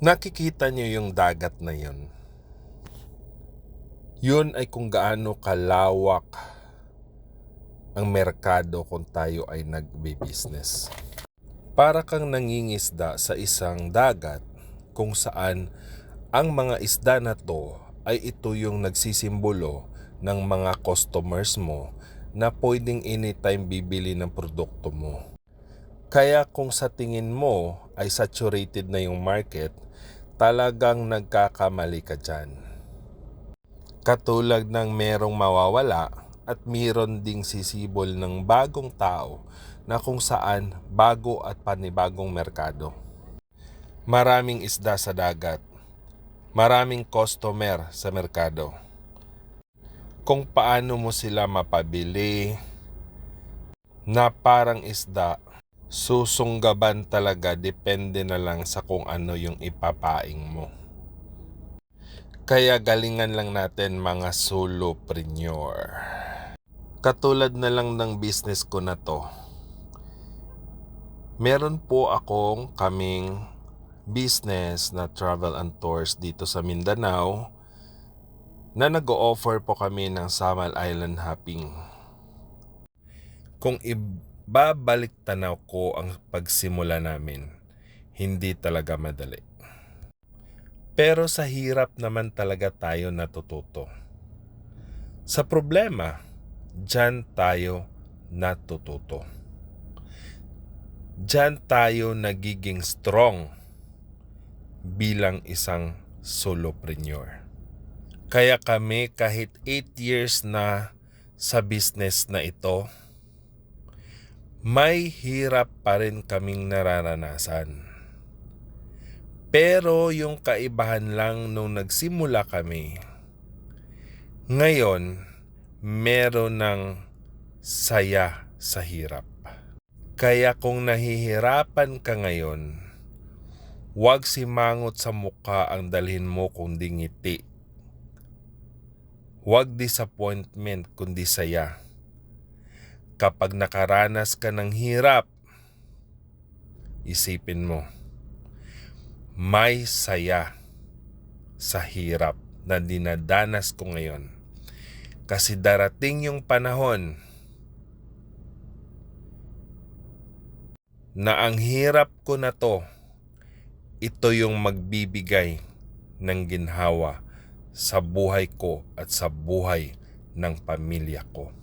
Nakikita niyo yung dagat na yun. Yun ay kung gaano kalawak ang merkado kung tayo ay nagbi-business. Para kang nangingisda sa isang dagat kung saan ang mga isda na to ay ito yung nagsisimbolo ng mga customers mo na pwedeng anytime bibili ng produkto mo. Kaya kung sa tingin mo ay saturated na yung market, talagang nagkakamali ka dyan. Katulad ng merong mawawala at meron ding sisibol ng bagong tao na kung saan bago at panibagong merkado. Maraming isda sa dagat. Maraming customer sa merkado. Kung paano mo sila mapabili na parang isda susunggaban talaga depende na lang sa kung ano yung ipapaing mo. Kaya galingan lang natin mga solopreneur. Katulad na lang ng business ko na to. Meron po akong kaming business na travel and tours dito sa Mindanao na nag-o-offer po kami ng Samal Island hopping. Kung ibabalik tanaw ko ang pagsimula namin, hindi talaga madali. Pero sa hirap naman talaga tayo natututo. Sa problema, dyan tayo natututo. Dyan tayo nagiging strong bilang isang solopreneur. Kaya kami kahit 8 years na sa business na ito, may hirap pa rin kaming nararanasan. Pero yung kaibahan lang nung nagsimula kami, ngayon meron ng saya sa hirap. Kaya kung nahihirapan ka ngayon, huwag simangot sa mukha ang dalhin mo kundi ngiti. Huwag disappointment kundi saya kapag nakaranas ka ng hirap, isipin mo, may saya sa hirap na dinadanas ko ngayon. Kasi darating yung panahon na ang hirap ko na to, ito yung magbibigay ng ginhawa sa buhay ko at sa buhay ng pamilya ko.